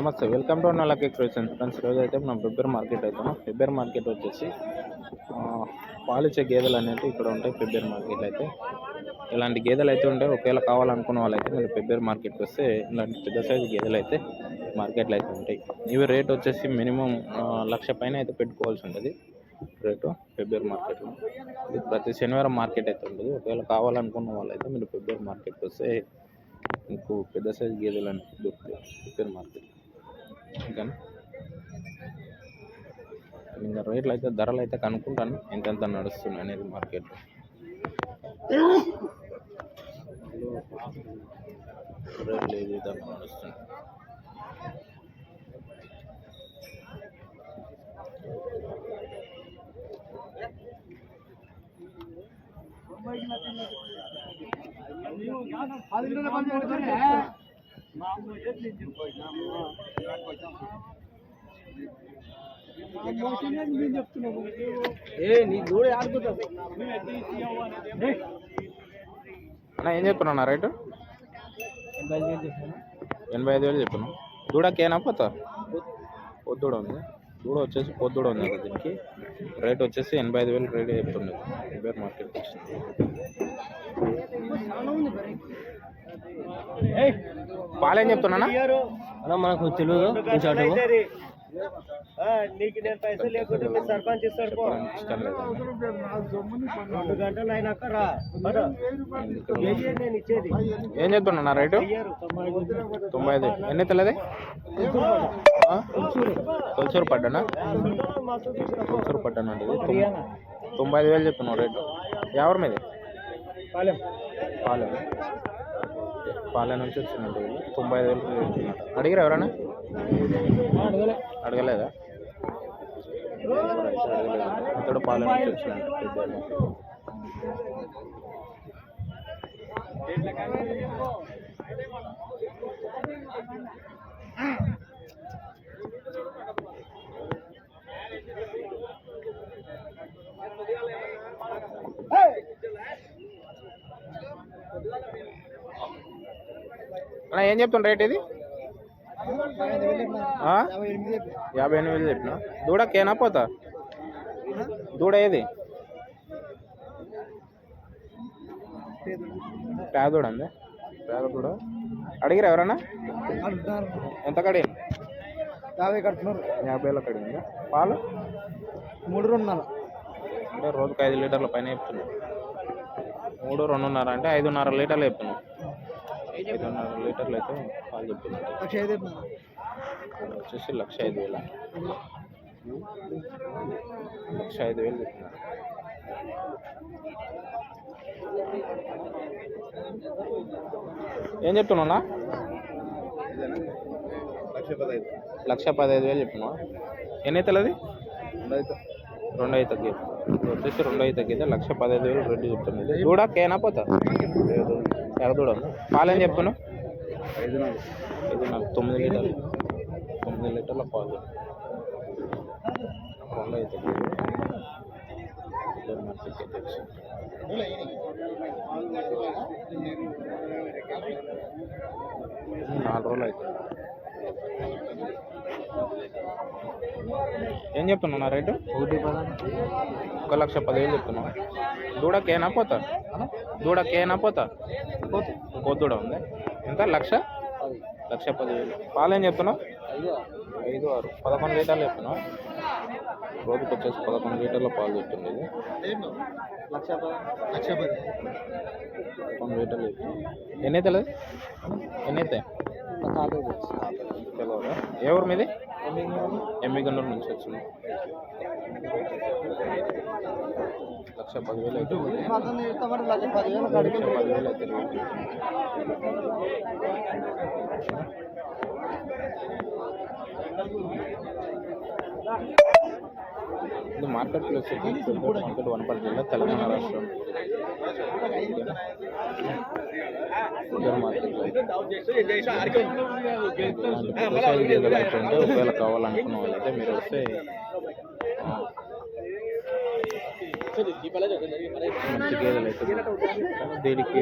నమస్తే welcome to నల్లకి creations friends ఈరోజు అయితే మనం ఫిబ్రవరి మార్కెట్ అవుతాము పెబ్బేర్ మార్కెట్ వచ్చేసి పాలిచ్చే గేదెలు అనేవి ఇక్కడ ఉంటాయి ఫిబ్రవరి మార్కెట్ అయితే. ఇలాంటి గేదెలు అయితే ఉంటాయి ఒకవేళ కావాలనుకున్న వాళ్ళైతే మీరు ఫిబ్రవరి మార్కెట్కి వస్తే ఇలాంటి పెద్ద సైజు గేదెలు అయితే మార్కెట్లో అయితే ఉంటాయి. ఇవి రేట్ వచ్చేసి మినిమం లక్ష పైన అయితే పెట్టుకోవాల్సి ఉంటుంది. రేటు ఫిబ్రవరి మార్కెట్లో. ఇది ప్రతి శనివారం మార్కెట్ అయితే ఉంటుంది. ఒకవేళ కావాలనుకున్న వాళ్ళైతే మీరు ఫిబ్రవరి మార్కెట్కి వస్తే మీకు పెద్ద సైజు గేదెలు అని దొరుకుతాయి. February market. ఇంకా ఇంకా రేట్లు అయితే ధరలు అయితే కనుక్కుంటాను. ఎంతెంత నడుస్తున్నాయి అనేది మార్కెట్లో రేట్లు ఏ విధంగా నడుస్తుంది మా అమ్మ ఎట్లా పోయినా అన్న ఏం చెప్తున్నా రేటు? ఎనభై ఐదు వేలు చెప్పాను. దూడకేనా పోతా? పొద్దుడ ఉంది. దూడ వచ్చేసి పొద్దుడ ఉంది కదా దీనికి. రేట్ వచ్చేసి ఎనభై ఐదు వేలు రేట్ చెప్తుంది ఫిబ్రవరి మార్కెట్ వచ్చింది. పాలేం చెప్తున్నా అన్న మనకు తెలియదు కొంచెం అటు నీకు నేను పైసలు లేకుంటే మీ సర్పంచ్ ఇస్తాడు పో. రెండు గంటలు అయినాక రా. నేను ఇచ్చేది? ఏం చెప్తున్నా రేటు. తొంభై ఐదు. ఎన్ని తెల్లది? తొలసూరు పడ్డానా? తొలసూరు పడ్డాను అండి? తొంభై ఐదు వేలు చెప్తున్నావు రేటు. ఎవరి మీద? పాలెం. పాలెం. పాలెం నుంచి వచ్చిందండి వీళ్ళు. తొంభై ఐదు వేలు చెప్తున్నారు అడిగారు ఎవరైనా అడగలేదా? ఇతడు పాలెం నుంచి వచ్చినాడు అన్న ఏం చెప్తున్నా రేట్ ఇది? యాభై ఎనిమిది వేలు చెప్పిన? దూడ కేనా పోతా? దూడ ఏది? పేద దూడ అండి పేద దూడ అడిగిరా ఎవరన్నా? ఎంత కడిగింది? యాభై కడుతున్నారు. యాభై వేల కడిగిందా? పాలు? మూడు రెండున్నర. అంటే రోజుకి ఐదు లీటర్ల పైన చెప్తున్నాం. మూడు రెండున్నర అంటే ఐదున్నర లీటర్లు చెప్తున్నాం. ఐదున్నర లీటర్లు అయితే పాలు చెప్తున్నాం లక్ష ఐదు వచ్చేసి లక్ష ఐదు వేల. లక్ష ఐదు వేలు చెప్తున్నారు ఏం చెప్తున్నా లక్ష పదహైదు. లక్ష పదహైదు వేలు చెప్తున్నావా? ఎన్ని అవుతుంది రెండు అయితే తగ్గి వచ్చేసి రెండు అయితే తగ్గితే లక్ష పదహైదు వేలు రెండు చెప్తున్నది దూడ కేనా పోతా? ఎర్ర దూడ ఉంది పాలు ఏం చెప్తున్నావు ఐదు నాలుగు ఇది నాకు తొమ్మిది లీటర్లు. తొమ్మిది లీటర్ల పాలు. రెండు అయితే. నాలుగు రోజులు అవుతుంది. ఏం చెప్తున్నా రేటు? ఒకటి ఒక లక్ష పదివేలు చెప్తున్నా దూడకేనా పోతా? దూడకేనా పోతా? పొద్దుడ ఉంది. ఎంత? లక్ష? లక్ష పదివేలు. పాలు ఏం చెప్తున్నావు? ఐదు ఆరు. పదకొండు లీటర్లు చెప్తున్నావు. రోజుకి వచ్చేసి పదకొండు లీటర్ల పాలు చెప్తుంది ఇది పదకొండు లీటర్లు చెప్తున్నావు. ఎన్ని అవుతుంది ఎన్ని అవుతాయి తెలియదా ఏ ఊరు మీది? ఎమ్మిగండూరు నుంచి వచ్చింది. లక్ష పదివేలు అయితే లక్ష పదివేలు లక్ష పదివేలు అయితే ఇది మార్కెట్ ప్లేస్ మార్కెట్ వనపల్లి జిల్లా తెలంగాణ రాష్ట్రం. గేదెలు ఒకవేళ కావాలనుకున్న వాళ్ళైతే మీరు వస్తే గేదెలు అయితే దీనికి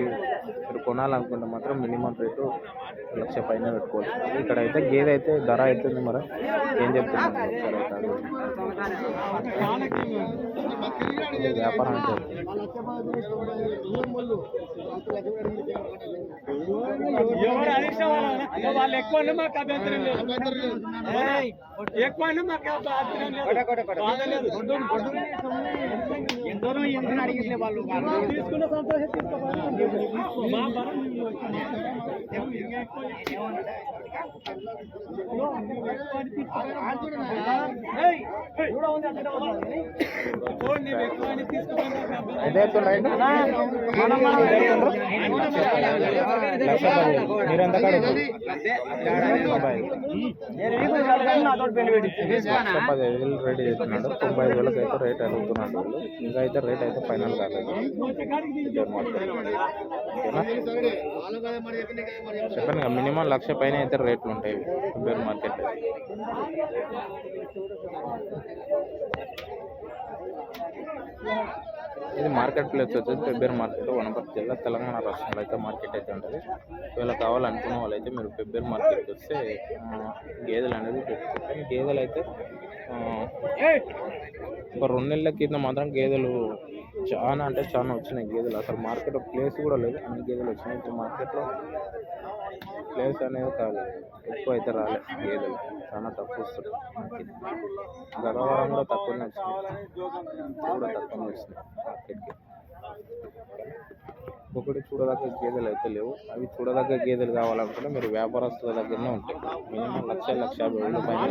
మీరు కొనాలనుకుంటే మాత్రం మినిమం రేటు లక్ష పైన పెట్టుకోవచ్చు. ఇక్కడ అయితే గేదె అయితే ధర అవుతుంది మరి. ఏం చెప్తున్నాను ఒకసారి. ఇది వ్యాపారం అంటే వాళ్ళు ఎక్కువ ఉన్నా మాకు అభ్యంతరం లేదు. ఏయ్, ఎక్కువ ఉన్నా మాకు అభ్యంతరం లేదు బాధ లేదు ఎందరో ఎందరో అడిగిన వాళ్ళు తీసుకున్న సంతోషం తీసుకోవాలి rate చేస్తున్నాడు తొంభై ఐదు వేలకు అయితే రేట్ అడుగుతున్నాడు వాళ్ళు. ఇంకా అయితే రేట్ అయితే ఫైనల్ కాలేదు. ఓకేనా చెప్పాను మినిమం లక్ష పైన అయితే రేట్లు ఉంటాయి ఫిబ్రవరి మార్కెట్. ఇది మార్కెట్ ప్లేస్ వచ్చేసి ఫిబ్రవరి మార్కెట్ వనపర్తి జిల్లా తెలంగాణ రాష్ట్రంలో అయితే మార్కెట్ అయితే ఉంటుంది. ఒకవేళ కావాలనుకున్న వాళ్ళైతే మీరు ఫిబ్రవరి మార్కెట్కి వస్తే గేదెలు అనేది పెట్టుకుంటాం గేదెలు అయితే ఒక రెండు నెలల కింద మాత్రం గేదెలు చాలా అంటే చాలా వచ్చినాయి గేదెలు. అసలు మార్కెట్ ప్లేస్ కూడా లేదు. అన్ని గేదెలు వచ్చినాయి. ఇప్పుడు మార్కెట్లో ప్లేస్ అనేది కాదు. ఎక్కువ అయితే రాలే గేదెలు. చాలా తక్కువ వస్తుంది గతవారం కూడా తక్కువనే వచ్చినాయి. కూడా తక్కువనే వచ్చినాయి. మార్కెట్కి ఒకటి చూడదగ్గ గేదెలు అయితే లేవు. అవి చూడదగ్గ గేదెలు కావాలనుకుంటే మీరు వ్యాపారస్తుల దగ్గరనే ఉంటాయి. మినిమం లక్ష లక్ష యాభై వేలు పైన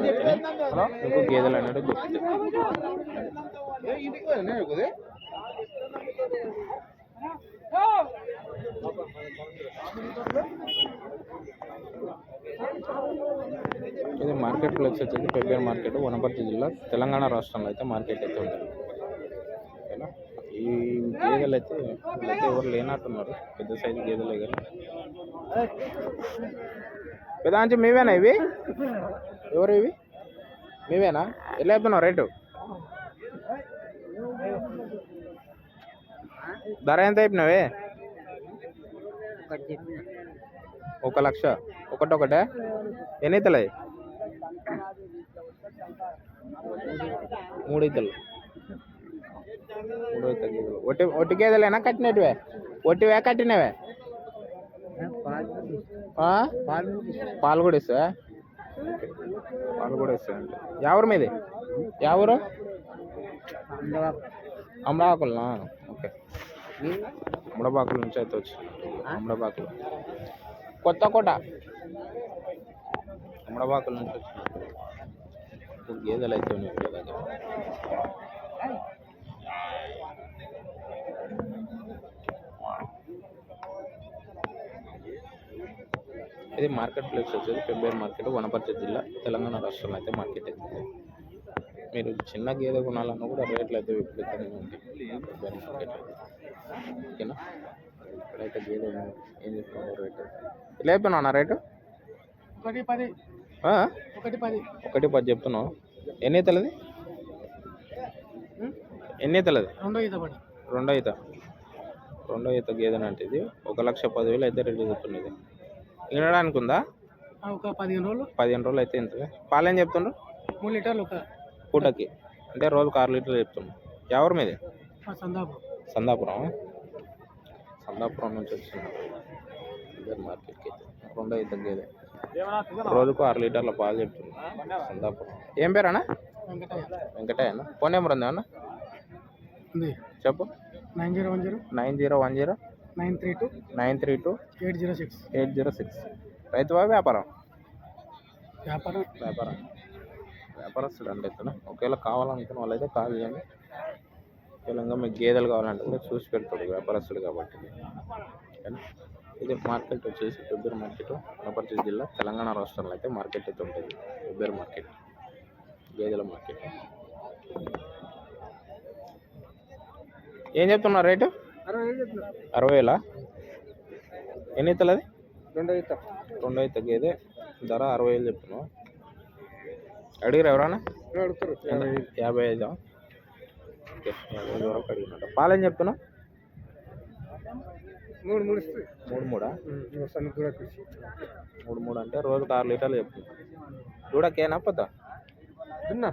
మీకు గేదెలు అనేవి దొరుకుతాయి. ఇది మార్కెట్ ప్లేస్ వచ్చేసి పెబ్బేర్ మార్కెట్ వనపర్తి జిల్లా తెలంగాణ రాష్ట్రంలో అయితే మార్కెట్ అయితే ఉంటుంది. గేదెలు అయితే ఎవరు లేనట్టున్నారు. పెద్ద సైజు గేదెలు కానీ. పెదాంచి మీవేనా ఇవి? ఎవరు ఇవి? మీవేనా? ఎలా చెప్తున్నావు రేటు? ధర ఎంత అయిపోయినావే ఒక లక్ష. ఒకటొకటే ఎన్ని ఇతలు అవి మూడు ఇతలు మూడో ఇతలు గేదెలు ఒట్టి ఒట్టి గేదెలేనా కట్టినట్టువే ఒట్టివే కట్టినవే? పాలు కూడా ఇస్తావా? పాలు కూడా ఇస్తాయి ఎవరు మీది? ఎవరు? అమలాకులనా ఓకే. అమడబాకుల నుంచి అయితే వచ్చి. అమడబాకులు కొత్త కోట. అమడబాకుల నుంచి వచ్చి. గేదెలు అయితే ఉన్నాయి దగ్గర ఇది మార్కెట్ ప్లేస్ వచ్చేది ఫిబ్రవరి మార్కెట్ వనపర్తి జిల్లా తెలంగాణ రాష్ట్రంలో అయితే మార్కెట్ అవుతుంది మీరు చిన్న గేదె కొనాలన్నా కూడా రేట్లు అయితే విపరీతంగా ఉంటాయి. మార్కెట్ ఓకేనా? ఇక్కడైతే గేదె. ఏం చెప్తున్నావు రేటు? ఇలా అయిపోయినా రేటు? ఒకటి పది? ఒకటి పది. ఒకటి పది చెప్తున్నావు. ఎన్ని అవుతుంది ఎన్ని అవుతుంది రెండో ఈత పడి. రెండో ఈత. రెండో ఈత గేదెని అంటే ఇది. ఒక లక్ష పదివేలు అయితే రేట్ చెప్తున్నది. వినడానికి ఉందా ఒక పదిహేను రోజులు. పదిహేను రోజులు అయితే ఇంత పాలు ఏం చెప్తుండ్రు? మూడు లీటర్లు ఒక. పూటకి. అంటే రోజుకు ఆరు లీటర్లు చెప్తుండ్రు. ఎవరి మీది? సందాపు సందాపురం. సందాపురం. నుంచి వచ్చింది ఇద్దరు మార్కెట్కి రెండో ఈత గేదె రోజుకు ఆరు లీటర్ల పాలు చెప్తుంది సందాపురం. ఏం పేరు అన్న వెంకటయ్య. అన్న ఫోన్ నెంబర్ ఉందా అన్న చెప్పు. Nine zero one zero. Nine zero one zero. Nine three two? Nine three two. Eight zero six. Eight zero six. రైతువా వ్యాపారం? వ్యాపారం. వ్యాపారం. వ్యాపారస్తుడు అంటే ఇతను ఒకవేళ కావాలనుకున్న వాళ్ళైతే కాల్ చేయండి. ఒకవేళ ఇంకా మీకు గేదెలు కావాలంటే కూడా చూసి పెడతాడు వ్యాపారస్తుడు కాబట్టి? ఇది మార్కెట్ వచ్చేసి ఫిబ్రవరి మార్కెట్ వనపర్తి జిల్లా తెలంగాణ రాష్ట్రంలో అయితే మార్కెట్ అయితే ఉంటుంది. ఫిబ్రవరి మార్కెట్ గేదెల మార్కెట్. ఏం చెప్తున్నారు రేటు? అరవై వేలా ఎన్ని ఇతలు అది? రెండో ఈత రెండో అయితే గేదె ధర అరవై వేలు చెప్తున్నావు అడిగిరా ఎవరన్నా? అడుగుతారు? యాభై ఐదా. యాభై ఐదు? వరకు అడిగినట్టు పాలేం చెప్తున్నావు? మూడు మూడు మూడు మూడా? మూడు మూడు అంటే రోజుకు ఆరు లీటర్లు చెప్తున్నా దూడకేనా పోతా? దున్నా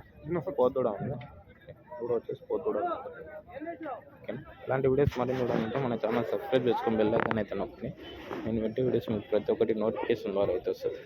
పోతుడా ఉంది. కూడా వచ్చేసి పోతుడా ఓకే. ఇలాంటి వీడియోస్ మరిన్ని చూడాలంటే మన ఛానల్ సబ్స్క్రైబ్ చేసుకొని బెల్ ఐకాన్ అయితే నొక్కండి. నేను పెట్టే వీడియోస్ మీకు ప్రతి ఒక్కటి నోటిఫికేషన్ ద్వారా అయితే వస్తుంది.